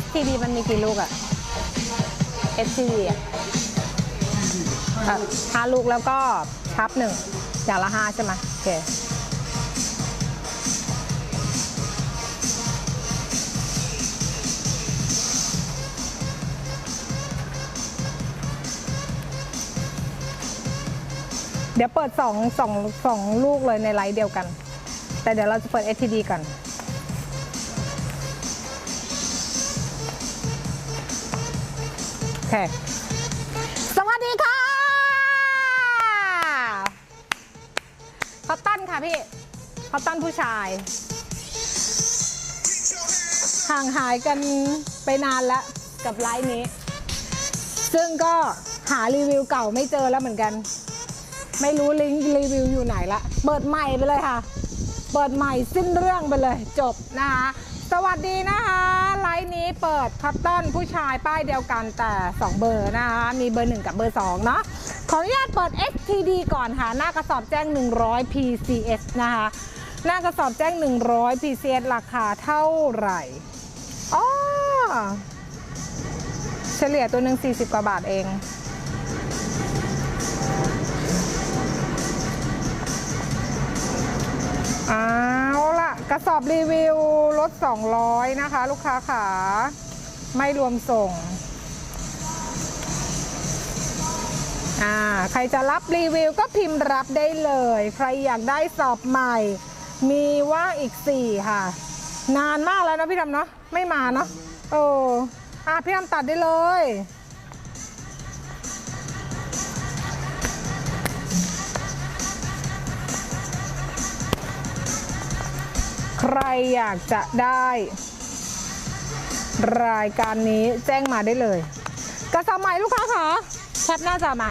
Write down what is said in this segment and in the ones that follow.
STD มันมีกี่ลูกอะ STD อะอะห้าลูกแล้วก็ทับหนึ่งอย่างละห้าใช่ไหมโอเคเดี๋ยวเปิดสองสองสองลูกเลยในไลน์เดียวกัน แต่เดี๋ยวเราจะเปิด STD ก่อน ค สวัสดีค่ะคอตตันค่ะพี่คอตตันผู้ชาย ห่างหายกันไปนานแล้วกับไลฟ์นี้ ซึ่งก็หารีวิวเก่าไม่เจอแล้วเหมือนกัน ไม่รู้ลิงก์รีวิวอยู่ไหนละ เปิดใหม่ไปเลยค่ะ เปิดใหม่สิ้นเรื่องไปเลยจบนะคะ สวัสดีนะคะไลน์นี้เปิดคัตตอนผู้ชายป้ายเดียวกันแต่ 2 เบอร์นะคะ มีเบอร์ 1 กับเบอร์ 2 เนาะขออนุญาตเปิด STD ก่อนค่ะ หน้ากระสอบแจ้ง 100 PCS นะคะ หน้ากระสอบแจ้ง 100 PCS ราคาเท่าไหร่อ๋อเฉลี่ยตัวหนึ่ง40 กว่าบาทเองเอาล่ะ กระสอบรีวิวลด 200 นะคะ ลูกค้าขาไม่รวมส่งอ่าใครจะรับรีวิวก็พิมพ์รับได้เลย ใครอยากได้สอบใหม่ มีว่างอีก 4 ค่ะ นานมากแล้วนะพี่ดำเนาะไม่มาเนาะโอ้อะพี่ดำตัดได้เลย รอยากจะได้ รายการนี้แจ้งมาได้เลย กระสอบใหม่ลูกค้าคะแชทหน้าจอมา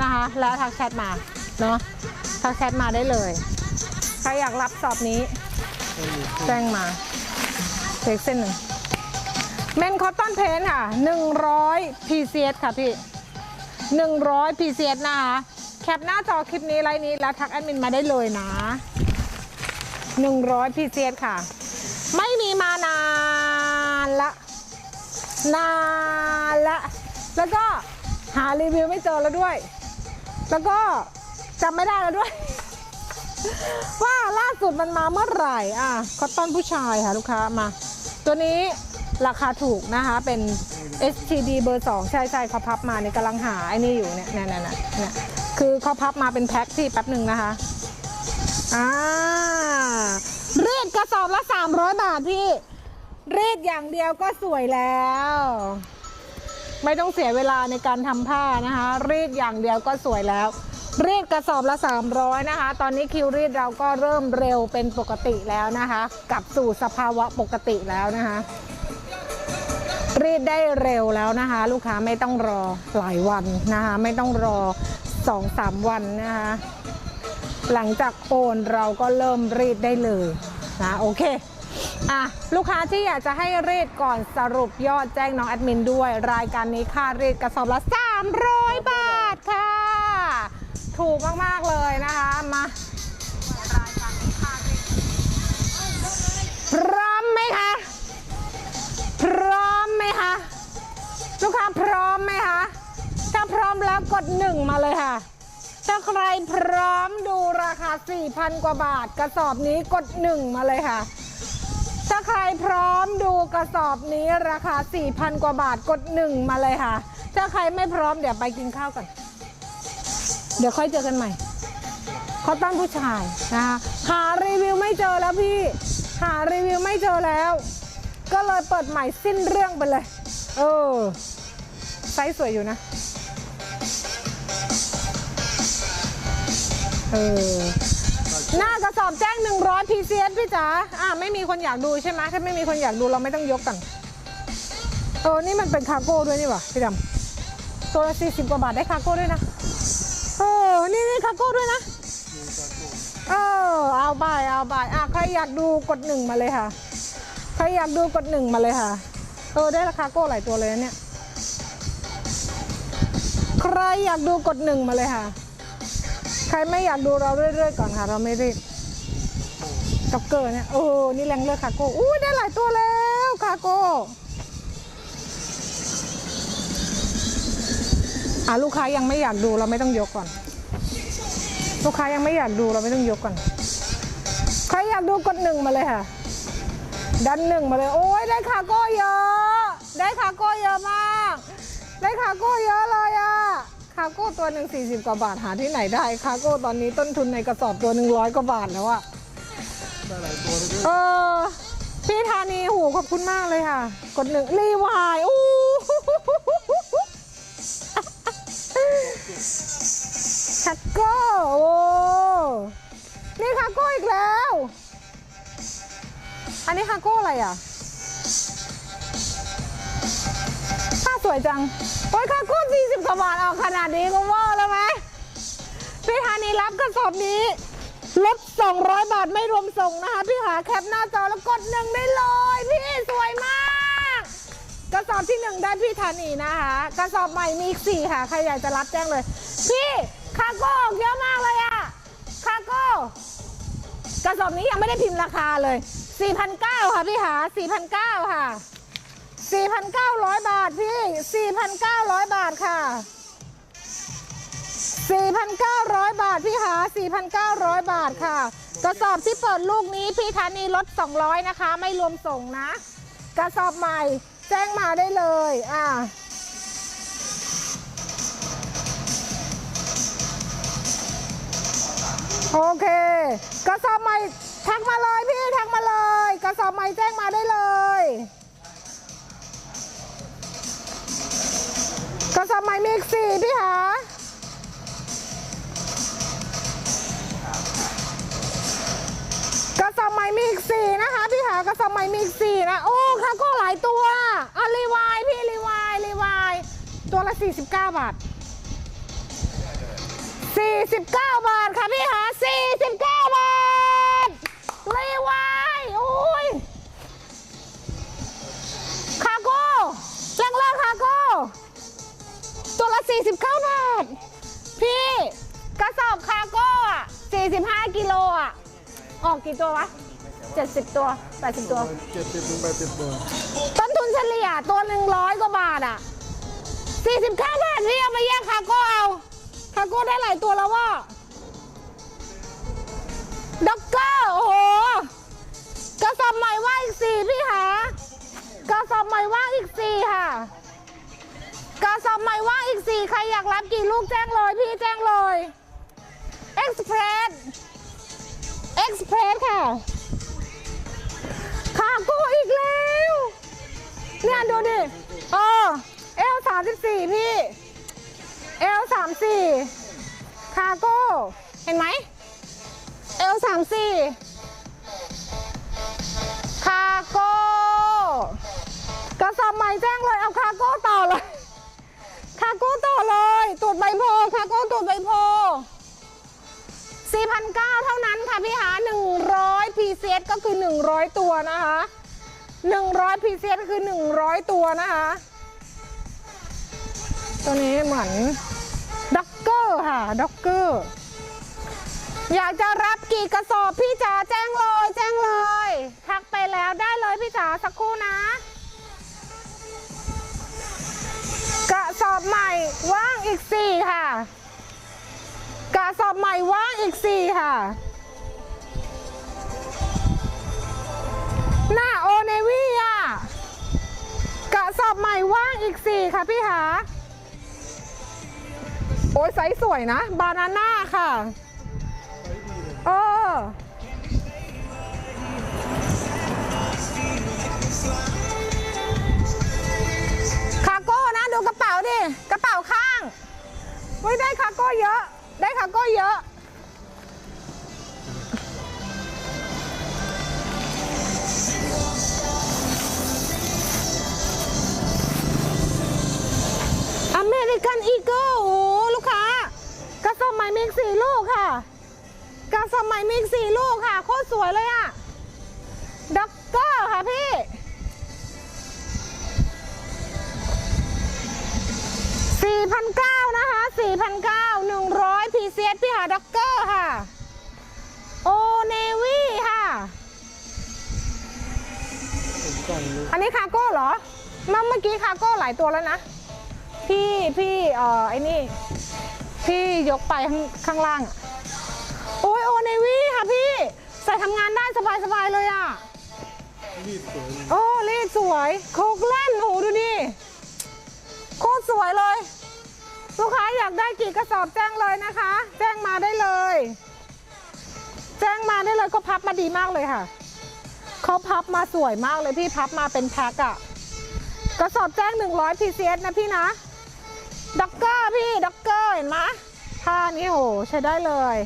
นะคะ แล้วทักแชทมาเนาะทักแชทมาได้เลย ใครอยากรับสอบนี้ แจ้งมาเช็คเส้นหนึ่งเมนคอตตอนเพนค่ะ 100 PCS ค่ะพี่ 100 PCS นะคะ แคปหน้าจอคลิปนี้ไลน์นี้แล้วทักแอดมินมาได้เลยนะ 100 PCS ค่ะ ไม่มีมานานละ นานละ แล้วก็หารีวิวไม่เจอแล้วด้วย แล้วก็จำไม่ได้แล้วด้วย ว่าล่าสุดมันมาเมื่อไหร่อะคอตตอนผู้ชายค่ะลูกค้ามา ตัวนี้ราคาถูกนะคะเป็น STD เบอร์ 2 ใช่ใช่เขาพับมาเนี่ยกำลังหาไอ้นี่อยู่เนี่ยเนี่ยเนี่ยเนี่ยคือเขาพับมาเป็นแพ็คที่แป๊บหนึ่งนะคะ อ่ารีดกระสอบละ 300 บาทพี่ รีดอย่างเดียวก็สวยแล้ว ไม่ต้องเสียเวลาในการทำผ้านะคะ รีดอย่างเดียวก็สวยแล้ว รีดกระสอบละ 300 นะคะ ตอนนี้คิวรีดเราก็เริ่มเร็วเป็นปกติแล้วนะคะ กลับสู่สภาวะปกติแล้วนะคะ รีดได้เร็วแล้วนะคะ ลูกค้าไม่ต้องรอหลายวันนะคะ ไม่ต้องรอ 2-3 วันนะคะ หลังจากโอนเราก็เริ่มรีดได้เลยนะโอเคอะลูกค้าที่อยากจะให้รีดก่อนสรุปยอดแจ้งน้องแอดมินด้วย รายการนี้ค่ารีดกระสอบละ 300 บาทค่ะ ถูกมาก ๆ เลยนะคะมาพร้อมไหมคะ พร้อมไหมคะ ลูกค้าพร้อมไหมคะ ถ้าพร้อมแล้วกดหนึ่งมาเลยค่ะ ถ้าใครพร้อมดูราคา 4,000 กว่าบาท กระสอบนี้กดหนึ่งมาเลยค่ะ ถ้าใครพร้อมดูกระสอบนี้ราคา 4,000 กว่าบาทกดหนึ่งมาเลยค่ะ ถ้าใครไม่พร้อมเดี๋ยวไปกินข้าวกัน เดี๋ยวค่อยเจอกันใหม่เขาตั้งผู้ชายนะคะหารีวิวไม่เจอแล้วพี่ หารีวิวไม่เจอแล้ว ก็เลยเปิดใหม่สิ้นเรื่องไปเลย เออไซส์สวยอยู่นะ เออหน้ากระสอบแจ้ง 100 PCS พี่จ๋าอ่าไม่มีคนอยากดูใช่ไหมถ้าไม่มีคนอยากดูเราไม่ต้องยกกันเออนี่มันเป็นคาร์โก้ด้วยนี่หว่าพี่ดำตัวละ40กว่าบาทได้คาร์โก้ด้วยนะเออนี่นี่คาร์โก้ด้วยนะเออเอาไปเอาไปอะใครอยากดูกดหนึ่งมาเลยค่ะ ใครอยากดูกดหนึ่งมาเลยค่ะเออได้ราคาโก้หลายตัวเลยนะเนี่ย ใครอยากดูกดหนึ่งมาเลยค่ะ ใครไม่อยากดูเราเรื่อยๆก่อนค่ะ เราไม่รีบจ็อกเกอร์เนี่ยโอ้โหนี่แรงเลือกคาโก้อู้ได้หลายตัวแล้วคาโก้อะลูกค้ายังไม่อยากดูเราไม่ต้องยกก่อน ลูกค้ายังไม่อยากดูเราไม่ต้องยกก่อน ใครอยากดูกดหนึ่งมาเลยค่ะ ดันหนึ่งมาเลย โอ้ยได้คาโก้เยอะ ได้คาโก้เยอะมาก ได้คาโก้เยอะเลยอะาโก้ตัวหนึ่งสี่สิบกว่าบาทหาที่ไหนได้คาโก้ตอนนี้ต้นทุนในกระสอบตัวหนึ่งร้อยกว่าบาทแล้วอะได้หลายตัวเลยเออพี่ธานีหูขอบคุณมากเลยค่ะ กดหนึ่งรีวายอู้คาโก้โอ้นี่คาโก้อีกแล้ว อันนี้คาโก้อะไรอะ สวยจังโอ้ยคาโก้40กว่าบาทออกขนาดนี้ก็ว่าแล้วไหมพี่ธานีรับกระสอบนี้ลด200 บาทไม่รวมส่งนะคะ พี่หาแคปหน้าจอแล้วกดหนึ่งได้เลย พี่สวยมาก กระสอบที่หนึ่งได้พี่ธานีนะคะ กระสอบใหม่มีอีกสี่ค่ะ ใครอยากจะรับแจ้งเลย พี่คาโก้เยอะมากเลยอะคาโก้กระสอบนี้ยังไม่ได้พิมพ์ราคาเลย4,900ค่ะพี่หา4,900ค่ะ 4,900 บาทพี่ 4,900 บาทค่ะ 4,900 บาทพี่หา4,900 บาทค่ะ กระสอบที่เปิดลูกนี้พี่ธานีลด 200 นะคะ ไม่รวมส่งนะ กระสอบใหม่แจ้งมาได้เลยอ่าโอเค กระสอบใหม่ทักมาเลยพี่ทักมาเลย กระสอบใหม่แจ้งมาได้เลย ระสอบใหม่มีอีกสี่พี่หากระสอบใหม่มีอีกสี่นะคะพี่หากระสอบใหม่มีอีกสี่นะโอ้คาโก้หลายตัวอะรีวายพี่รีวายรีวายตัวละ 49 บาท 49 บาทค่ะพี่หา49 บาทรีวายโอ้ย ตัวละ 49 บาท พี่ กระสอบคาโก้อะ45 กิโลอะออกกี่ตัววะ 70 ตัว 80 ตัว เจ็ดสิบถึงแปดสิบตัวต้นทุนเฉลี่ยตัวหนึ่งร้อยกว่าบาทอะ 49 บาทพี่เอาไปแยกคาโก้เอาคาโก้ได้หลายตัวแล้วว่าด็อกเกอร์โอ้โหกระสอบใหม่ว่างอีกสี่พี่หากระสอบใหม่ว่างอีกสี่ค่ะ กระสอบใหม่ว่างอีกสี่ใครอยากรับกี่ลูกแจ้งเลย พี่แจ้งเลยเอ็กซ์เพรสเอ็กซ์เพรสค่ะคาโกอีกแล้วเนี่ยดูดิเออเอลสามสิบสี่พี่เอลสามสี่คาโก้ เห็นไหมเอลสามสี่คาโก้กระสอบใหม่แจ้งเลยเอาคาโก้ โก้ต่อเลยตรวจใบโพคาโก้ตรวจใบโพ4,900 เท่านั้นค่ะพี่หา 100 PCS ก็คือ 100 ตัวนะคะ 100 PCS ก็คือ 100 ตัวนะคะ ตัวนี้เหมือนด็อกเกอร์ค่ะด็อกเกอร์อยากจะรับกี่กระสอบพี่จ๋าแจ้งเลย แจ้งเลย ทักไปแล้วได้เลยพี่จ๋าสักครู่นะ ค่ะ กระสอบใหม่ว่างอีก4ค่ะ หน้าโอเนวี่อะ กระสอบใหม่ว่างอีก4ค่ะพี่หาโอ้ยไซส์สวยนะ บานาน่าค่ะ เออคาโก้นะ ดูกระเป๋าดิ กระเป๋าข้าง ไว้ยได้คาโก้เยอะ ได้คาโก้เยอะ อเมริกันอีเกิลโอ้ลูกค้ากระสอบใหม่มีอีกสี่ลูกค่ะกระสอบใหม่มีอีกสี่ลูกค่ะ โคตรสวยเลย นี้คาโก้เหรอเมื่อเมื่อกี้คาโก้หลายตัวแล้วนะ พี่พี่เอ่อไอ้นี่ พี่ยกไปข้างข้างล่างอะโอ้ยโอเนวี่ค่ะพี่ ใส่ทำงานได้สบายๆเลยอะ รีดสวยโอ้รีดสวยโคกเล่นโหดูดิโคตรสวยเลย ลูกค้าอยากได้กี่กระสอบแจ้งเลยนะคะ แจ้งมาได้เลย แจ้งมาได้เลยก็พับมาดีมากเลยค่ะ เขาพับมาสวยมากเลยพี่พับมาเป็นแพ็คอะกระสอบแจ้ง 100 PCS นะพี่นะด็อกเกอร์พี่ด็อกเกอร์เห็นไหมผ้านี้โหใช้ได้เลย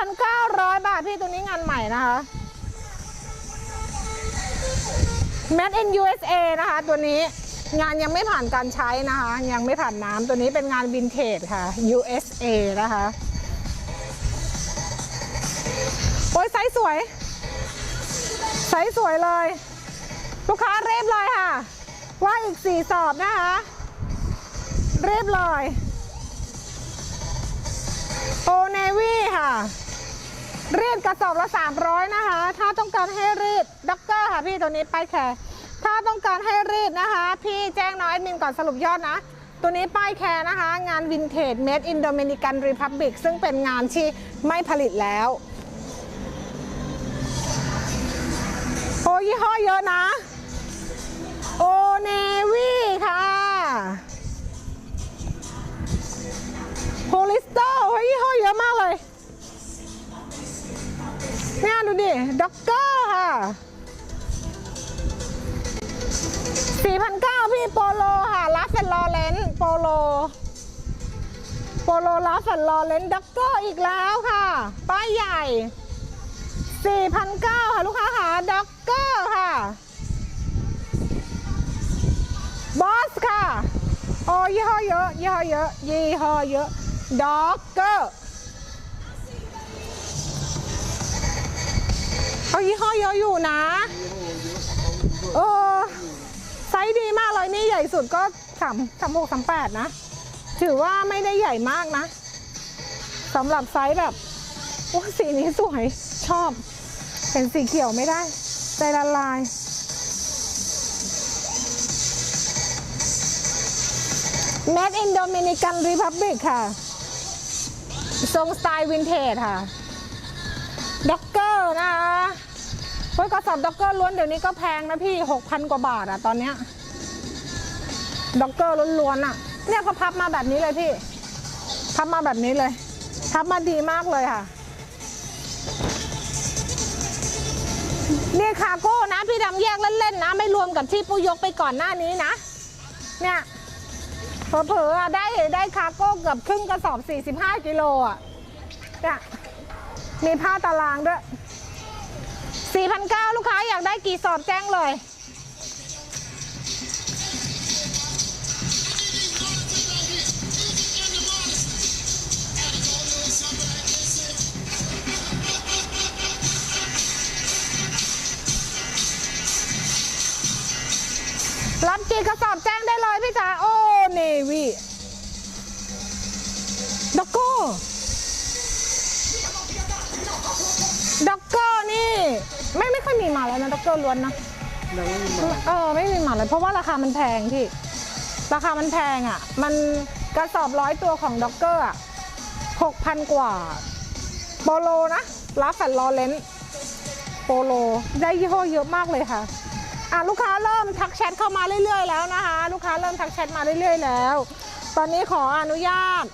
4,900 บาทพี่ตัวนี้งานใหม่นะคะ Made in USA นะคะ ตัวนี้งานยังไม่ผ่านการใช้นะคะ ยังไม่ผ่านน้ำตัวนี้เป็นงานวินเทจค่ะ USA นะคะ โอ้ยไซส์สวย ไซส์สวยเลย ลูกค้าเรียบเลยค่ะ ว่าอีกสี่สอบนะคะ เรียบเลยโอเนวี่ค่ะ รีดกระสอบละ 300 นะคะ ถ้าต้องการให้รีดด็อกเกอร์ค่ะพี่ตัวนี้ไปายแคร์ถ้าต้องการให้รีดนะคะ พี่แจ้งน้อยมินก่อนสรุปยอดนะ ตัวนี้ป้ายแคร์นะคะ งานวินเทจ Made in Dominican Republic ซึ่งเป็นงานที่ไม่ผลิตแล้ว อ้ยี่ห้อเยอะนะ โอเนวี่ค่ะโฮลิสเตอร์โอ้ยี่ห้อเยอะมากเลยเนี่ยดูดิด็อกเกอร์ค่ะ4,900พี่โปโลค่ะลาฟเฟนลอเลนโปโลโปโลลาฟเฟนลอเลนด็อกเกอร์อีกแล้วค่ะ ป้ายใหญ่ 4,900 ค่ะลูกค้าค่ะด็อกเกอร์ค่ะบอสค่ะ โอ้ยี่ห้อเยอะยี่ห้อเยอะยี่ห้อเยอะด็อกเกอร์เอายี่ห้อเยอะอยู่นะเออไซส์ดีมากเลยนี่ใหญ่สุดก็สามสามหกสามแปดนะ ถือว่าไม่ได้ใหญ่มากนะสำหรับไซส์แบบ โอ้สีนี้สวยชอบเห็นสีเขียวไม่ได้ ใจละลาย Made in Dominican Republic ค่ะ ทรงสไตล์วินเทจค่ะด็อกเกอร์นะคะเฮ้ยกระสอบด็อกเกอร์ล้วนเดี๋ยวนี้ก็แพงนะพี่6,000กว่าบาทอะตอนเนี้ยด็อกเกอร์ล้วนๆอะเนี่ยเขาพับมาแบบนี้เลยพี่ พับมาแบบนี้เลย พับมาดีมากเลยค่ะ นี่คาร์โก้นะพี่ดำแยกเล่นๆนะ ไม่รวมกับที่ปูยกไปก่อนหน้านี้นะ เนี่ยเผลอๆได้ได้คาร์โก้เกือบครึ่งกระสอบ 45 กิโลอะเนี่ยมีผ้าตารางด้วย4,900ลูกค้าอยากได้กี่สอบแจ้งเลย กี่กระสอบแจ้งได้เลยพี่จ๋าโอ้เนวีด็อกโก้ด็อกเกอร์นี่ ไม่ไม่ค่อยมีมาแล้วนะด็อกเกอร์ล้วนนะเออไม่มีมาเลยเพราะว่าราคามันแพงพี่ ราคามันแพงอะ มันกระสอบร้อยตัวของด็อกเกอร์อะหกพันกว่าโปโลนะลาฟันลอเลนโปโลได้ยี่ห้อเยอะมากเลยค่ะ อะลูกค้าเริ่มทักแชทเข้ามาเรื่อย ๆ แล้วนะคะ ลูกค้าเริ่มทักแชทมาเรื่อย ๆ แล้ว ตอนนี้ขออนุญาต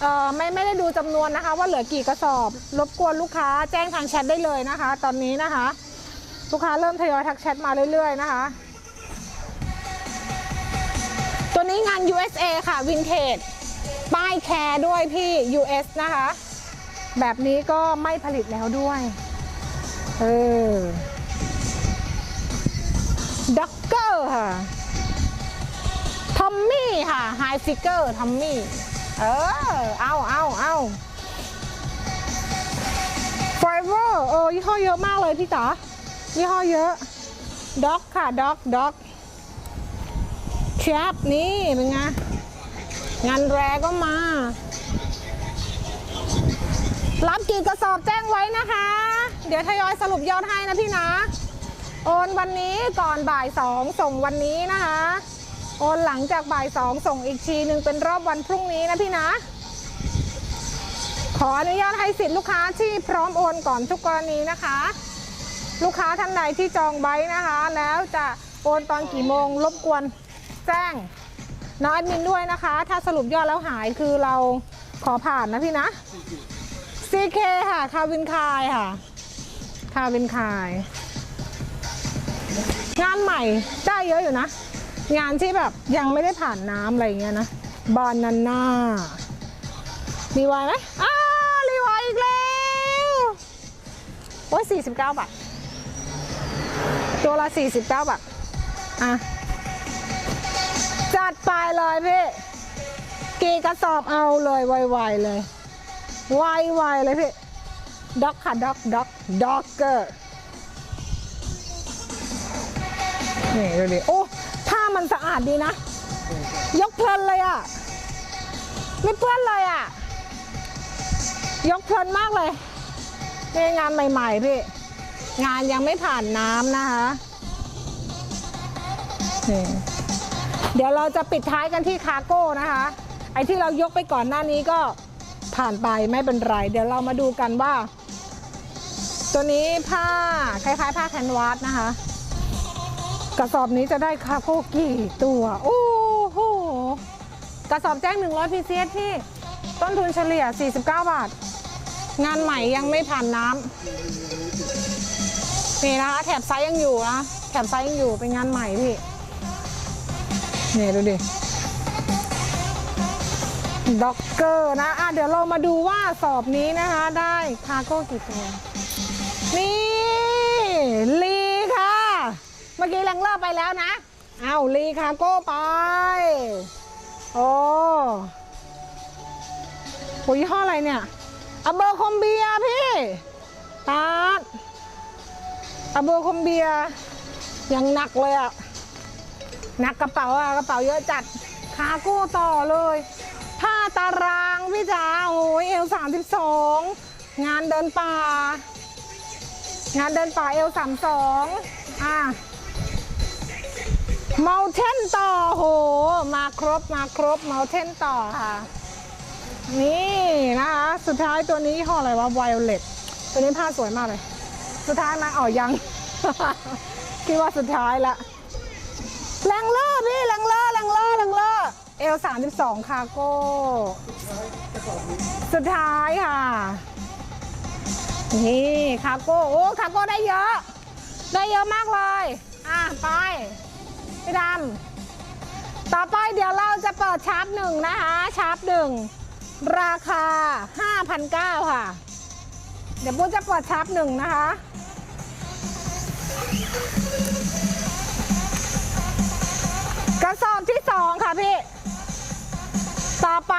เอ่อไม่ไม่ได้ดูจำนวนนะคะ ว่าเหลือกี่กระสอบ รบกวนลูกค้าแจ้งทางแชทได้เลยนะคะ ตอนนี้นะคะ ลูกค้าเริ่มทยอยทักแชทมาเรื่อย ๆ นะคะ ตัวนี้งาน USA ค่ะวินเทจป้ายแคร์ด้วยพี่ US นะคะ แบบนี้ก็ไม่ผลิตแล้วด้วย เออ ด็อกเกอร์ค่ะทอมมี่ค่ะไฮฟิกเกอร์ทอมมี่เออเอาเอาเอาไฟเวอร์เออยี่ห้อเยอะมากเลยพี่จ๋ายี่ห้อเยอะด็อกค่ะด็อกด็อกแคปนี่เป็นไงงานแรก็มา รับกี่กระสอบแจ้งไว้นะคะ เดี๋ยวทยอยสรุปยอดให้นะพี่นะ โอนวันนี้ก่อนบ่ายสองส่งวันนี้นะคะ โอนหลังจากบ่ายสองส่งอีกทีหนึ่งเป็นรอบวันพรุ่งนี้นะพี่นะ ขออนุญาตให้สิทธิ์ลูกค้าที่พร้อมโอนก่อนทุกกรณีนะคะ ลูกค้าท่านใดที่จองไว้นะคะ แล้วจะโอนตอนกี่โมงรบกวนแจ้งน้องแอดมินด้วยนะคะ ถ้าสรุปยอดแล้วหายคือเราขอผ่านนะพี่นะ CK ค่ะ คาวินคายค่ะ คาวินคาย งานใหม่ได้เยอะอยู่นะ งานที่แบบยังไม่ได้ผ่านน้ำอะไรเงี้ยนะบานาน่ารีวายไหมอ้ารีวายอีกแล้วโอ้ย49 บาท ตัวละ 49 บาท อะ จัดไปเลยพี่กี่กระสอบเอาเลยไวๆเลย ไวๆเลยพี่ด็อกค่ะด็อกด็อกด็อกเกอร์ นี่ดูดิโอ้ผ้ามันสะอาดดีนะ ยกเพลินเลยอะ ไม่เปื้อนเลยอะ ยกเพลินมากเลยนี่งานใหม่ๆพี่ งานยังไม่ผ่านน้ำนะคะนี่เดี๋ยวเราจะปิดท้ายกันที่คาร์โก้นะคะ ไอ้ที่เรายกไปก่อนหน้านี้ก็ผ่านไปไม่เป็นไร เดี๋ยวเรามาดูกันว่า ตัวนี้ผ้าคล้ายๆ ผ้าแคนวาสนะคะ กระสอบนี้จะได้คาโก้กี่ตัว โอ้โห กระสอบแจ้ง 100 PCS ที่ต้นทุนเฉลี่ย 49 บาท งานใหม่ยังไม่ผ่านน้ำนี่นะคะแถบไซส์ยังอยู่นะแถบไซส์ยังอยู่เป็นงานใหม่พี่นี่ดูดิด็อกเกอร์นะอะเดี๋ยวเรามาดูว่าสอบนี้นะคะ ได้คาโก้กี่ตัว นี่ลีค่ะเมื่อกี้แรงเลอร์ไปแล้วนะ เอาลีคาโก้ไป โอ้โหยี่ห้ออะไรเนี่ยอเบอร์คอมเบียพี่ตาดอเบอร์คอมเบียยังหนักเลยอะหนักกระเป๋าอะกระเป๋าเยอะจัดคาโก้ต่อเลยผ้าตารางพี่จ๋าโอ้ยเอลสามสิบสองงานเดินป่า งานเดินป่าเอลสามสองอะ เมาเทนต่อโห มาครบมาครบเมาเทนต่อค่ะ นี่นะคะ สุดท้ายตัวนี้ยี่ออะไรวะไวโอเลตตัวนี้ผ้าสวยมากเลย สุดท้ายไหมอ๋อยัง คิดว่าสุดท้ายละแรงเลอร์พี่แรงเลอร์แรงเลอร์แรงเลอร์เอลสามสิบสองคาโก้ สุดท้ายค่ะ นี่คาโก้ โอ้คาโก้ได้เยอะ ได้เยอะมากเลย อะ ไป พี่ดำต่อไปเดี๋ยวเราจะเปิดชาร์ปหนึ่งนะคะชาร์ปหนึ่งราคา 5,900 ค่ะ เดี๋ยวปุ้จะเปิดชาร์ปหนึ่งนะคะกระสอบที่สองค่ะพี่ ต่อไป